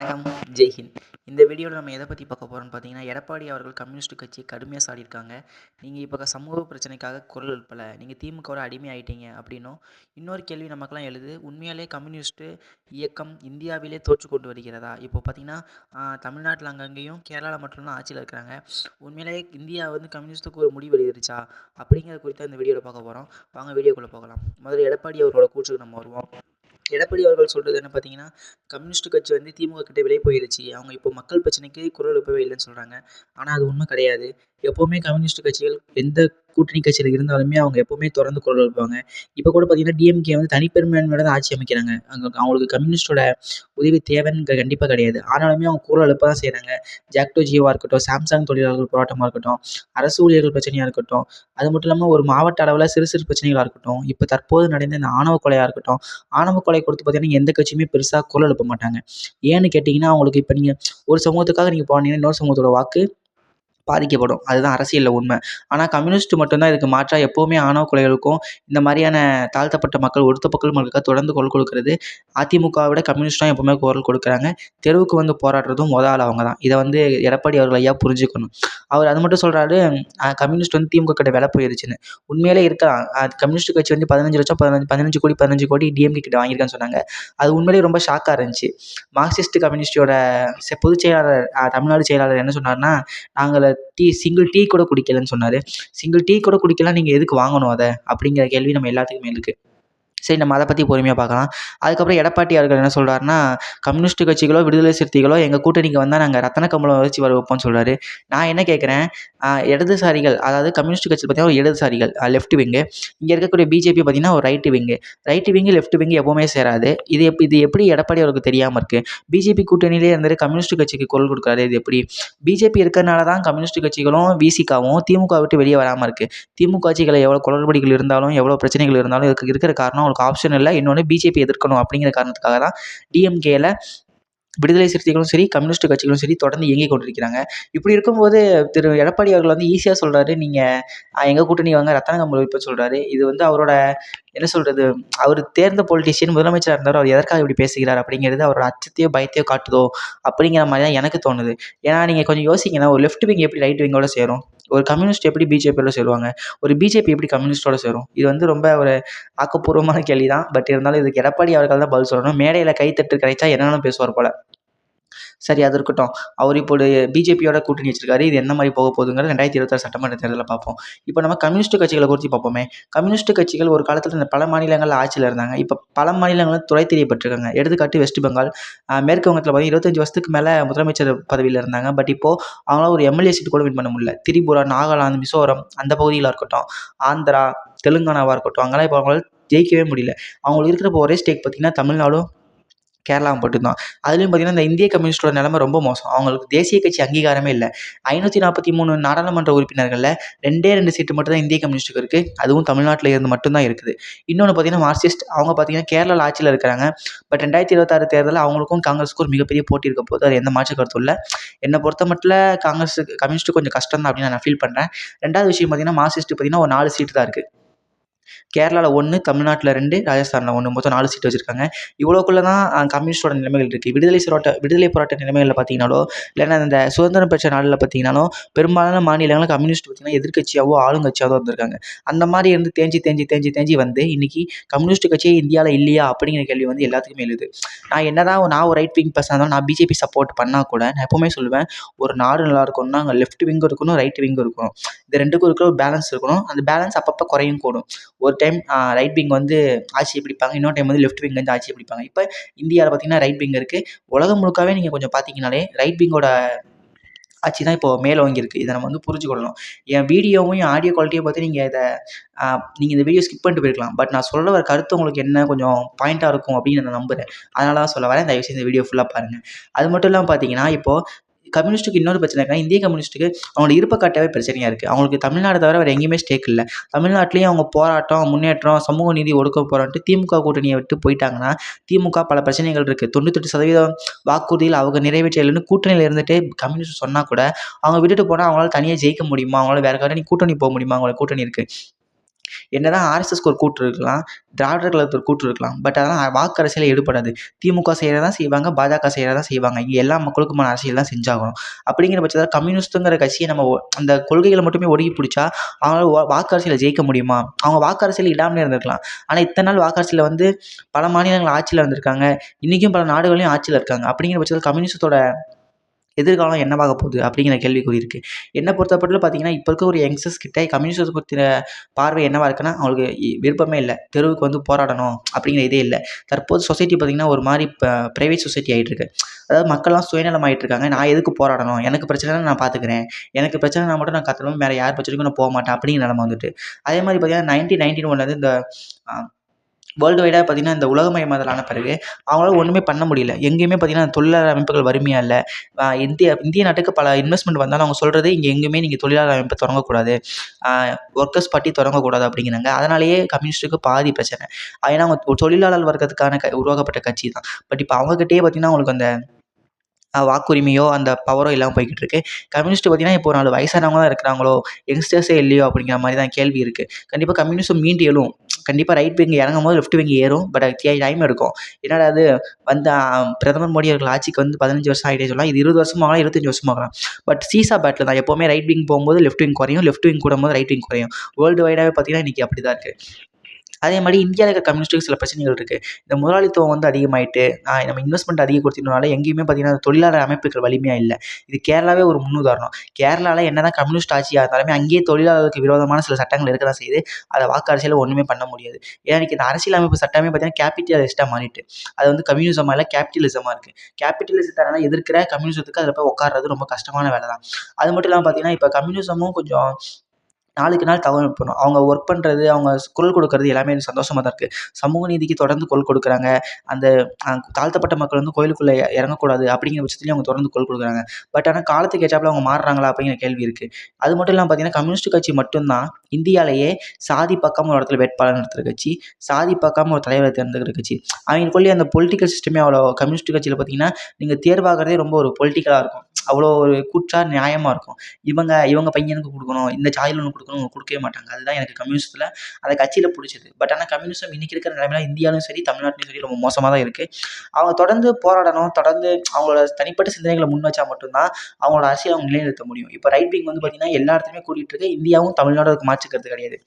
வணக்கம். ஜெய்ஹிந்த் இந்த வீடியோவில் நம்ம எதை பற்றி பார்க்க போகிறோம்னு பார்த்தீங்கன்னா எடப்பாடி அவர்கள் கம்யூனிஸ்ட் கட்சி கடுமையாக சாடியிருக்காங்க. நீங்கள் இப்போ சமூக பிரச்சனைக்காக குரல் எழுப்பலை. நீங்கள் திமுகவோட அடிமை ஆயிட்டீங்க அப்படின்னும் இன்னொரு கேள்வி நமக்கெல்லாம் எழுது. உண்மையாலே கம்யூனிஸ்ட்டு இயக்கம் இந்தியாவிலே தோற்று கொண்டு வருகிறதா? இப்போ பார்த்தீங்கன்னா தமிழ்நாட்டில் அங்கங்கேயும் கேரளாவில் மட்டும்தான் ஆட்சியில் இருக்கிறாங்க. உண்மையிலேயே இந்தியா வந்து கம்யூனிஸ்ட்டுக்கு ஒரு முடிவு எழுதிருச்சா அப்படிங்கிறது குறித்து இந்த வீடியோவில் பார்க்க போகிறோம் வாங்க வீடியோக்குள்ளே போகலாம். முதல்ல எடப்பாடி அவர்களோட கூற்றுக்கு நம்ம வருவோம். எடப்பாடி அவர்கள் சொல்கிறது என்ன பார்த்தீங்கன்னா கம்யூனிஸ்ட் கட்சி வந்து திமுக கிட்டே விலை போயிடுச்சு அவங்க இப்போ மக்கள் பிரச்சனைக்கு குரல் எழுப்பவே இல்லைன்னு சொல்கிறாங்க ஆனால் அது உண்மை கிடையாது. எப்போவுமே கம்யூனிஸ்ட் கட்சிகள் எந்த கூட்டணி கட்சியில் இருந்தாலுமே அவங்க எப்போவுமே தொடர்ந்து குரல் எழுப்புவாங்க. இப்போ கூட பார்த்தீங்கன்னா டிஎம்கே வந்து தனிப்பெரும்பான்மையோட தான் ஆட்சி அமைக்கிறாங்க. அங்கே அவங்களுக்கு கம்யூனிஸ்டோட உதவி தேவைன்னு கண்டிப்பாக கிடையாது. ஆனாலுமே அவங்க குரல் எழுப்ப தான் செய்கிறாங்க ஜாக்டோ ஜியோவாக இருக்கட்டும் சாம்சங் தொழிலாளர்கள் போராட்டமாக இருக்கட்டும் அரசு ஊழியர்கள் பிரச்சனையாக இருக்கட்டும் அது மட்டும் இல்லாமல் ஒரு மாவட்ட அளவில் சிறு சிறு பிரச்சனைகளாக இருக்கட்டும் இப்போ தற்போது நடந்த இந்த ஆணவ கொலையாக இருக்கட்டும் ஆணவ கொலை கொடுத்து பார்த்தீங்கன்னா எந்த கட்சியுமே பெருசாக குரல் எழுப்ப மாட்டாங்க. ஏன்னு கேட்டிங்கன்னா அவங்களுக்கு இப்போ நீங்கள் ஒரு சமூகத்துக்காக நீங்கள் போனீங்கன்னா இன்னொரு சமூகத்தோட வாக்கு பாதிக்கப்படும். அதுதான் அரசியலில் உண்மை. ஆனால் கம்யூனிஸ்ட் மட்டும்தான் இதுக்கு மாற்றாக எப்போவுமே ஆணவ கொலைகளுக்கும் இந்த மாதிரியான தாழ்த்தப்பட்ட மக்கள் ஒடுக்கப்பட்ட மக்களுக்காக தொடர்ந்து குரல் கொடுக்கறது அதிமுகவை விட கம்யூனிஸ்ட் தான் எப்போவுமே குரல் கொடுக்குறாங்க. தெருவுக்கு வந்து போராடுறதும் மொதல் ஆள் அவங்க தான். இதை வந்து எடப்பாடி அவர்கள் ஐயா புரிஞ்சுக்கணும். அவர் அது மட்டும் சொல்கிறாரு கம்யூனிஸ்ட் வந்து திமுக கிட்ட விலை போயிருச்சுன்னு. உண்மையிலே இருக்கலாம். அது கம்யூனிஸ்ட் கட்சி வந்து பதினஞ்சு லட்சம் பதினஞ்சு பதினஞ்சு கோடி பதினஞ்சு கோடி டிஎம்கே கிட்ட வாங்கியிருக்கான்னு சொன்னாங்க. அது உண்மையிலேயே ரொம்ப ஷாக்காக இருந்துச்சு. மார்க்சிஸ்ட் கம்யூனிஸ்டோட பொதுச் செயலாளர் தமிழ்நாடு செயலாளர் என்ன சொன்னார்னா நாங்கள் டீ சிங்கிள் டீ கூட குடிக்கலைன்னு சொன்னார். சிங்கிள் டீ கூட குடிக்கலாம் நீங்கள் எதுக்கு வாங்கணும் அதை? அப்படிங்கிற கேள்வி நம்ம எல்லாத்துக்குமே இருக்குது சரி நம்ம அதை பற்றி பொறுமையாக பார்க்கலாம். அதுக்கப்புறம் எடப்பாடி அவர்கள் என்ன சொல்கிறாருன்னா கம்யூனிஸ்ட் கட்சிகளோ விடுதலை சிறுத்தைகளோ எங்கள் கூட்டணிக்கு வந்தால் நாங்கள் ரத்தன கம்பளம் வச்சு வர வைப்போம்னு சொல்கிறாரு நான் என்ன கேட்குறேன் இடதுசாரிகள் அதாவது கம்யூனிஸ்ட் கட்சி பார்த்தீங்கன்னா ஒரு இடதுசாரிகள் லெஃப்ட் விங்கு இங்கே இருக்கக்கூடிய பிஜேபி பார்த்தீங்கன்னா ஒரு right wing right wing left wing எப்போவுமே சேராது. இது எப் இது எப்படி எடப்பாடி அவருக்கு தெரியாமல் இருக்குது பிஜேபி கூட்டணியிலே இருந்துட்டு கம்யூனிஸ்ட் கட்சிக்கு குரல் கொடுக்குறாரு இது எப்படி? பிஜேபி இருக்கிறனால தான் கம்யூனிஸ்ட் கட்சிகளும் விசிகாவும் திமுக விட்டு வெளியே வராமல் இருக்குது திமுக கட்சிகளை எவ்வளோ குளறுபடிகள் இருந்தாலும் எவ்வளோ பிரச்சனைகள் இருந்தாலும் இதுக்கு இருக்கிற காரணம் அவங்களுக்கு ஆப்ஷன் இல்லை. இன்னொன்று பிஜேபி எதிர்க்கணும் அப்படிங்கிற காரணத்துக்காக தான் டிஎம்கேல விடுதலை சிறுத்தைகளும் சரி கம்யூனிஸ்ட் கட்சிகளும் சரி தொடர்ந்து இயங்கிக் கொண்டிருக்கிறாங்க. இப்படி இருக்கும்போது திரு எடப்பாடி அவர்கள் வந்து ஈஸியாக சொல்கிறாரு நீங்கள் எங்கள் கூட்டணி வாங்க? ரத்தன இப்போ சொல்கிறாரு இது வந்து அவரோட என்ன சொல்கிறது அவர் தேர்ந்த பொலிட்டீஷியன் முதலமைச்சராக இருந்தார் அவர் எதற்காக இப்படி பேசுகிறார் அப்படிங்கிறது அவரோட அச்சத்தையோ பயத்தையோ காட்டுதோ அப்படிங்கிற மாதிரி தான் எனக்கு தோணுது. ஏன்னா நீங்கள் கொஞ்சம் யோசிங்கன்னா ஒரு லெஃப்ட் விங் எப்படி ரைட் விங்கோட சேரும்? ஒரு கம்யூனிஸ்ட் எப்படி பிஜேபியோட சேருவாங்க? ஒரு பிஜேபி எப்படி கம்யூனிஸ்டோட சேரும்? இது வந்து ரொம்ப ஒரு ஆக்கப்பூர்வமான கேள்வி தான் பட் இருந்தாலும் இதுக்கு எடப்பாடி அவர்கள் தான் பதில் சொல்லணும். மேடையில் கைத்தட்டு கிடைச்சா என்னென்னு பேசுவார் போல். சரி அது இருக்கட்டும். அவர் இப்போ பிஜேபியோட கூட்டணி வச்சிருக்காரு. இது என்ன மாதிரி போக போகுதுங்கிறது ரெண்டாயிரத்தி இருபத்தாறு சட்டமன்ற தேர்தலில் பார்ப்போம். இப்போ நம்ம கம்யூனிஸ்ட் கட்சிகளை குறித்து பார்ப்போமே. கம்யூனிஸ்ட் கட்சிகள் ஒரு காலத்தில் இந்த பல மாநிலங்களில் ஆட்சியில் இருந்தாங்க. இப்போ பல மாநிலங்களும் துறை தெரியப்பட்டிருக்காங்க. எடுத்துக்காட்டு வெஸ்ட் பெங்கால். மேற்கு வங்கத்தில் பார்த்தீங்கன்னா இருபத்தஞ்சி வருஷத்துக்கு மேலே முதலமைச்சர் பதவியில் இருந்தாங்க. பட் இப்போது அவங்களால ஒரு எம்எல்ஏ சீட் கூட வின் பண்ண முடியல. திரிபுரா நாகாலாந்து மிசோரம் அந்த பகுதியில் இருக்கட்டும். ஆந்திரா தெலுங்கானாவாக இருக்கட்டும். அங்கெல்லாம் இப்போ அவங்களால ஜெயிக்கவே முடியல. அவங்களுக்கு இருக்கிற ஒரே ஸ்டேட் பார்த்திங்கன்னா தமிழ்நாடும் கேரளா மட்டும்தான் அதுலேயும் பார்த்திங்கன்னா இந்த இந்திய கம்யூனிஸ்டோட நிலைமை ரொம்ப மோசம். அவங்களுக்கு தேசிய கட்சி அங்கீகாரமே இல்லை. ஐநூற்றி நாற்பத்தி மூணு நாடாளுமன்ற உறுப்பினர்களில் ரெண்டே ரெண்டு சீட்டு மட்டும் தான் இந்திய கம்யூனிஸ்ட்டுக்கு இருக்குது அதுவும் தமிழ்நாட்டில் இருந்து மட்டும்தான் இருக்குது. இன்னொன்று பார்த்திங்கன்னா மார்க்சிஸ்ட் அவங்க பார்த்திங்கன்னா கேரளாவில் ஆட்சியில் இருக்கிறாங்க. பட் ரெண்டாயிரத்தி இருபத்தாறு தேர்தலில் அவங்களுக்கும் காங்கிரஸுக்கும் ஒரு மிகப்பெரிய போட்டி இருக்க போது அது எந்த மாற்று கருத்தும் இல்லை. என்னை பொறுத்த மட்டும் காங்கிரஸ் கம்யூனிஸ்ட்டு கொஞ்சம் கஷ்டம் தான் அப்படின்னு நான் ஃபீல் பண்ணுறேன் ரெண்டாவது விஷயம் பார்த்திங்கன்னா மார்க்சிஸ்ட்டு பார்த்திங்கன்னா ஒரு நாலு சீட்டு தான் இருக்குது கேரளாவில் ஒன்று தமிழ்நாட்டில் ரெண்டு ராஜஸ்தானில் ஒன்று மொத்தம் நாலு சீட் வச்சுருக்காங்க. இவ்வளோக்குள்ள தான் கம்யூனிஸ்டோட நிலைமைகள் இருக்குது விடுதலை சிரோட்ட விடுதலை போராட்ட நிலைமைகளில் பார்த்தீங்கனாலோ இல்லைன்னா இந்த சுதந்திரம் பெற்ற நாளில் பார்த்தீங்கனாலும் பெரும்பாலான மாநிலங்களில் கம்யூனிஸ்ட் பார்த்திங்கன்னா எதிர்கட்சியாகவோ ஆளுங்கட்சியாகவோ வந்திருக்காங்க. அந்த மாதிரி இருந்து தேஞ்சி தேஞ்சி தேஞ்சி தேஞ்சி வந்து இன்றைக்கி கம்யூனிஸ்ட் கட்சியே இந்தியாவில் இல்லையா அப்படிங்கிற கேள்வி வந்து எல்லாத்துக்குமே எழுது. நான் என்ன தான் நான் ஒரு ரைட் விங் பர்சனாக இருந்தாலும் நான் பிஜேபி சப்போர்ட் பண்ணால் கூட நான் எப்போவுமே சொல்லுவேன் ஒரு நாடு நல்லா இருக்கணும்னா அங்கே லெஃப்ட் விங்கும் இருக்கணும் ரைட் விங்கும் இருக்கணும். இது ரெண்டுக்கும் இருக்கிற ஒரு பேலன்ஸ் இருக்கணும். அந்த பேலன்ஸ் அப்பப்போ குறையும் கூடும். ஒரு டைம் ரைட் விங் வந்து ஆட்சியை பிடிப்பாங்க. இன்னொரு டைம் வந்து லெஃப்ட் விங் வந்து ஆட்சியை பிடிப்பாங்க. இப்போ இந்தியாவில் பார்த்தீங்கன்னா ரைட் விங் இருக்குது உலகம் முழுக்காவே நீங்கள் கொஞ்சம் பார்த்தீங்கனாலே ரைட் விங்கோட ஆட்சி தான் இப்போது மேலோங்கி இருக்குது இதை நம்ம வந்து புரிஞ்சுக்கொள்ளணும் என் வீடியோவும் என் ஆடியோ குவாலிட்டியை பார்த்து நீங்கள் இதை நீங்கள் இந்த வீடியோ ஸ்கிப் பண்ணிட்டு போயிருக்கலாம். பட் நான் சொல்ல வர கருத்து உங்களுக்கு என்ன கொஞ்சம் பாயிண்ட்டாக இருக்கும் அப்படின்னு நான் நம்புகிறேன் அதனால தான் சொல்ல வரேன். தயவுசெய்து இந்த வீடியோ ஃபுல்லாக பாருங்கள் அது மட்டும் இல்லாமல் பார்த்தீங்கன்னா இப்போது கம்யூனிஸ்ட்டுக்கு இன்னொரு பிரச்சனை இருக்குன்னா இந்திய கம்யூனிஸ்ட்டுக்கு அவங்களோட இருப்பை காட்டவே பிரச்சனையாக இருக்குது அவங்களுக்கு தமிழ்நாடு தவிர வேறு எங்கேயுமே ஸ்டேக் இல்லை. தமிழ்நாட்டிலையும் அவங்க போராட்டம் முன்னேற்றம் சமூக நீதி ஒடுக்க போகிறான்ட்டு திமுக கூட்டணியை விட்டு போயிட்டாங்கன்னா திமுக பல பிரச்சனைகள் இருக்குது தொண்ணூத்தெட்டு சதவீதம் வாக்குறுதியில் அவங்க நிறைவேற்றலைன்னு கூட்டணியில் இருந்துகிட்டே கம்யூனிஸ்ட் சொன்னால் கூட அவங்க விட்டுட்டு போனால் அவங்களால தனியாக ஜெயிக்க முடியுமா? அவங்களால வேறு கூட்டணி போக முடியுமா? அவங்களோட கூட்டணி இருக்குது என்ன தான் ஆர்எஸ்எஸ்க்கு ஒரு கூற்று இருக்கலாம் திராவிடர் கழகத்துக்கு ஒரு கூற்று இருக்கலாம் பட் அதெல்லாம் வாக்கு அரசியலில் எடுபடாது திமுக செய்கிறதான் செய்வாங்க பாஜக செய்கிறதான் செய்வாங்க. இங்கே எல்லா மக்களுக்குமான அரசியல் தான் செஞ்சாகணும். அப்படிங்கிற பட்சத்தில் கம்யூனிஸ்ட்டுங்கிற கட்சியை நம்ம அந்த கொள்கைகளை மட்டுமே ஒடுக்கி பிடிச்சா அவங்களால வா- வாக்கு அரசியலில் ஜெயிக்க முடியுமா? அவங்க வாக்கு அரசியல் இடாமலே இருந்திருக்கலாம். ஆனால் இத்தனை நாள் வாக்கு அரசியலில் வந்து பல மாநிலங்கள் ஆட்சியில் வந்திருக்காங்க இன்றைக்கும் பல நாடுகளையும் ஆட்சியில் இருக்காங்க. அப்படிங்கிற பட்சத்தில் கம்யூனிஸ்டத்தோட எதிர்காலம் என்னவாக போகுது அப்படிங்கிற கேள்விக்குறி இருக்குது என்னை பொறுத்தப்பட்டு பார்த்தீங்கன்னா இப்போ இருக்க ஒரு யங்ஸ்டர்ஸ் கிட்ட கம்யூனிஸ்ட் பற்றின பார்வை என்னவாக இருக்குன்னா அவங்களுக்கு இ- விருப்பமே இல்லை. தெருவுக்கு வந்து போராடணும் அப்படிங்கிற இதே இல்லை. தற்போது சொசைட்டி பார்த்திங்கன்னா ஒரு மாதிரி இப்போ ப்ரைவேட் சொசைட்டி ஆகிட்டு இருக்கு. அதாவது மக்கள்லாம் சுயநலம் இருக்காங்க. நான் எதுக்கு போராடணும்? எனக்கு பிரச்சனை நான் பார்த்துக்கிறேன். எனக்கு பிரச்சனை நான் மட்டும் நான் கற்றுக்கணும் வேறு யார் பிரச்சனைக்கும் நான் போக மாட்டேன் அப்படிங்கிற நிலமை வந்துட்டு. அதே மாதிரி பார்த்தீங்கன்னா நைன்டீன் நைன்டீன் ஒன்லேருந்து இந்த வேர்ல்டு வைடாக பார்த்தீங்கன்னா இந்த உலகமயமாதல் ஆன பிறகு அவங்களால ஒன்றுமே பண்ண முடியல. எங்கேயுமே பார்த்தீங்கன்னா தொழிலாளர் அமைப்புகள் வறுமையாக இல்லை. இந்தியா இந்திய நாட்டுக்கு பல இன்வெஸ்ட்மெண்ட் வந்தாலும் அவங்க சொல்கிறது இங்கே எங்கேயுமே நீங்கள் தொழிலாளர் அமைப்பு தொடங்கக்கூடாது. ஒர்க்கர்ஸ் பார்ட்டி தொடங்கக்கூடாது அப்படிங்கிறாங்க. அதனாலேயே கம்யூனிஸ்ட்டுக்கு பாதி பிரச்சனை. ஏன்னா அவங்க தொழிலாளர் வர்க்கத்துக்கான க உருவாக்கப்பட்ட கட்சி தான். பட் இப்போ அவங்ககிட்டயே பார்த்தீங்கன்னா அவங்களுக்கு அந்த வாக்குரிமையோ அந்த பவரோ இல்லாமல் போய்கிட்டு இருக்கு. கம்யூனிஸ்ட் பார்த்தீங்கன்னா இப்போ ஒரு நாலு வயசானவங்க தான் இருக்கிறாங்களோ யங்ஸ்டர்ஸே இல்லையோ அப்படிங்கிற மாதிரி தான் கேள்வி இருக்குது கண்டிப்பாக கம்யூனிஸ்டும் மீண்டு எழும். கண்டிப்பாக ரைட் விங் இறங்கும் போது லெஃப்ட் விங் ஏறும் பட் அது டைம் எடுக்கும். என்னடா அது வந்த பிரதமர் மோடி அவர்கள் ஆட்சிக்கு வந்து பதினஞ்சு வருஷம் ஆகிட்டே சொல்லலாம். இது இருபது வருஷம் ஆகலாம் இருபத்தஞ்சு வருஷம் ஆகலாம். பட் சீசா பேட்டில் தான். எப்போவுமே ரைட் விங் போகும்போது லெஃப்ட் விங் குறையும் லெஃப்ட் விங் கூடும்போது ரைட் விங் குறையும். வேர்ல்டு வைடாகவே பார்த்தீங்கன்னா இன்றைக்கி அப்படி தான் இருக்குது அதே மாதிரி இந்தியாவில் இருக்க கம்யூனிஸ்ட்டுக்கு சில பிரச்சனைகள் இருக்குது இந்த முதலாளித்துவம் வந்து அதிகமாயிட்டு நம்ம இன்வெஸ்ட்மெண்ட் அதிகப்படுத்தினால எங்கேயுமே பார்த்தீங்கன்னா தொழிலாளர் அமைப்புகள் வலிமையாக இல்லை. இது கேரளாவே ஒரு முன்னுதாரணம். கேரளாவில் என்ன தான் கம்யூனிஸ்ட் ஆட்சியாக இருந்தாலுமே அங்கேயே தொழிலாளர்களுக்கு விரோதமான சில சட்டங்கள் இருக்க தான் செய்யுது. அதை வாக்கு ஒன்றுமே பண்ண முடியாது. ஏன்னா இன்னைக்கு இந்த அரசியல் அமைப்பு சட்டமே பார்த்தீங்கன்னா கேபிட்டலிஸ்ட்டாக மாறிட்டு. அது வந்து கம்யூனிசமாக இல்லை கேபிட்டலிசமாக இருக்குது கேபிட்டலிசத்தால எதிர்க்கிற கம்யூனிசத்துக்கு அதில் போய் உட்கார்றது ரொம்ப கஷ்டமான வேலை தான் அது மட்டும் இல்லாமல் பார்த்தீங்கன்னா இப்போ கம்யூனிசமும் கொஞ்சம் நாளுக்கு நாள் தகவல் பண்ணும் அவங்க ஒர்க் பண்ணுறது அவங்க குரல் கொடுக்கறது எல்லாமே எனக்கு சந்தோஷமாக தான் இருக்குது சமூக நீதிக்கு தொடர்ந்து குரல் கொடுக்குறாங்க. அந்த தாழ்த்தப்பட்ட மக்கள் வந்து கோயிலுக்குள்ளே இறங்கக்கூடாது அப்படிங்கிற பட்சத்துலேயும் அவங்க தொடர்ந்து குரல் கொடுக்குறாங்க. பட் ஆனால் காலத்துக்கு ஏற்றாப்புல அவங்க மாறுறாங்களா அப்படிங்கிற கேள்வி இருக்குது அது மட்டும் இல்லாமல் பார்த்தீங்கன்னா கம்யூனிஸ்ட் கட்சி மட்டும்தான் இந்தியாவிலேயே சாதி பார்க்காம ஒரு இடத்துல வேட்பாளர் நடத்துகிற கட்சி சாதி பார்க்காம ஒரு தலைவரை தேர்ந்தெடுக்கிற கட்சி. அவங்களுக்குள்ளேயே அந்த பொலிட்டிக்கல் சிஸ்டமே அவ்வளோ கம்யூனிஸ்ட் கட்சியில் பார்த்தீங்கன்னா நீங்கள் தேர்வாகிறதே ரொம்ப ஒரு பொலிட்டிக்கலாக இருக்கும். அவ்வளோ ஒரு கூற்றா நியாயமாக இருக்கும். இவங்க இவங்க பையனுக்கு கொடுக்கணும் இந்த சாதியில் ஒன்று கொடுக்கணும் அவங்க கொடுக்கவே மாட்டாங்க. அதுதான் எனக்கு கம்யூனிஸ்ட்டில் அந்த கட்சியில் பிடிச்சது. பட் ஆனால் கம்யூனிசம் இன்றைக்கி இருக்கிற நிலைமையில இந்தியாவிலும் சரி தமிழ்நாட்டிலும் சரி ரொம்ப மோசமாக தான் இருக்குது அவங்க தொடர்ந்து போராடணும் தொடர்ந்து அவங்களோட தனிப்பட்ட சிந்தனைகளை முன் வச்சா மட்டும்தான் அவங்களோட அரசியல் அவங்க நிலைநிறுத்த முடியும். இப்போ ரைட் விங் வந்து பார்த்திங்கன்னா எல்லா இடத்துலையுமே கூட்டிகிட்டு இருக்கு. இந்தியாவும் தமிழ்நாடு அதுக்கு மாற்றுக்கிறது கிடையாது.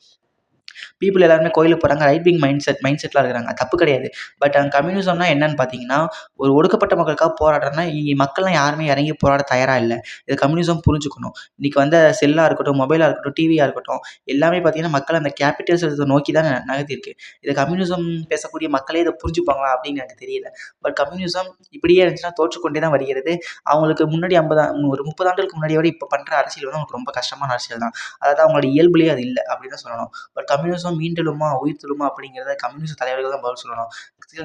பீப்புள் எல்லாருமே கோயிலுக்கு போகிறாங்க right wing mind set mind settle இருக்கிறாங்க. தப்பு கிடையாது. பட் அங்கே கம்யூனிசம்னா என்னன்னு பார்த்தீங்கன்னா ஒரு ஒடுக்கப்பட்ட மக்களுக்காக போராடுறேன்னா இங்கே மக்கள்லாம் யாருமே இறங்கி போராட தயாராக இல்லை. இது கம்யூனிசம் புரிஞ்சுக்கணும். இன்றைக்கி வந்த செல்லாக இருக்கட்டும் மொபைலாக இருக்கட்டும் டிவியாக இருக்கட்டும் எல்லாமே பார்த்தீங்கன்னா மக்கள் அந்த கேபிட்டல்ஸை நோக்கி தான் நகர்த்திருக்கு இது கம்யூனிசம் பேசக்கூடிய மக்களே இதை புரிஞ்சுப்பாங்களா அப்படின்னு எனக்கு தெரியல. பட் கம்யூனிசம் இப்படியே இருந்துச்சுன்னா தோற்றுக்கொண்டே தான் வருகிறது. அவங்களுக்கு முன்னாடி ஐம்பது ஒரு முப்பது ஆண்டுகளுக்கு முன்னாடி விட இப்போ பண்ணுற அரசியல் வந்து அவங்களுக்கு ரொம்ப கஷ்டமான அரசியல் தான். அதாவது அவங்களோட இயல்புலேயே அது இல்லை அப்படின்னு தான் சொல்லணும். பட் கம்யூனிசம் மீண்டெழுமா உயிர்த்தெழுமா அப்படிங்கிறத கம்யூனிஸ்ட் தலைவர்கள் தான் பதில் சொல்லணும்.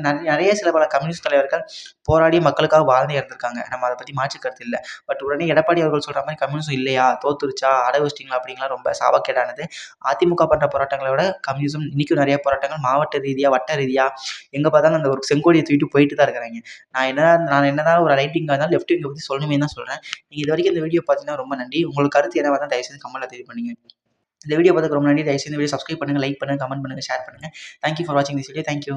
நிறைய நிறைய சில பல கம்யூனிஸ்ட் தலைவர்கள் போராடி மக்களுக்காக வாழ்ந்து இருந்திருக்காங்க நம்ம அதை பற்றி மாற்று கருத்து இல்லை. பட் உடனே எடப்பாடி அவர்கள் சொல்கிற மாதிரி கம்யூனிசம் இல்லையா? தோத்துருச்சா? அடை வச்சிட்டிங்களா? அப்படிங்கலாம் ரொம்ப சாபக்கேடானது. அதிமுக பண்ணுற போராட்டங்களை விட கம்யூனிசம் இன்றைக்கும் நிறைய போராட்டங்கள் மாவட்ட ரீதியாக வட்ட ரீதியாக எங்கே பார்த்தாலும் அந்த ஒரு செங்கோடியை தூக்கிட்டு போயிட்டு தான் இருக்கிறாங்க. நான் என்ன நான் என்னதான் ஒரு ரைட் விங்காக இருந்தாலும் லெஃப்ட் விங்கை பற்றி சொல்லணுமே தான் சொல்கிறேன் நீங்கள் இது வரைக்கும் இந்த வீடியோ பார்த்தீங்கன்னா ரொம்ப நன்றி. உங்களுக்கு கருத்து என்ன வந்தால் தயவுசெய்து கமெண்ட்டில் தெரிய பண்ணுங்க. இந்த வீடியோ பார்த்துக்கு ரொம்ப நன்றி. தயவுசெய்து வீடியோ சப்ஸ்கிரைப் பண்ணுங்கள் லைக் பண்ணுங்கள் கமெண்ட் பண்ணுங்கள் ஷேர் பண்ணுங்கள் தேங்க்யூ ஃபார் வாட்சிங் திஸ் வீடியோ தேங்க்யூ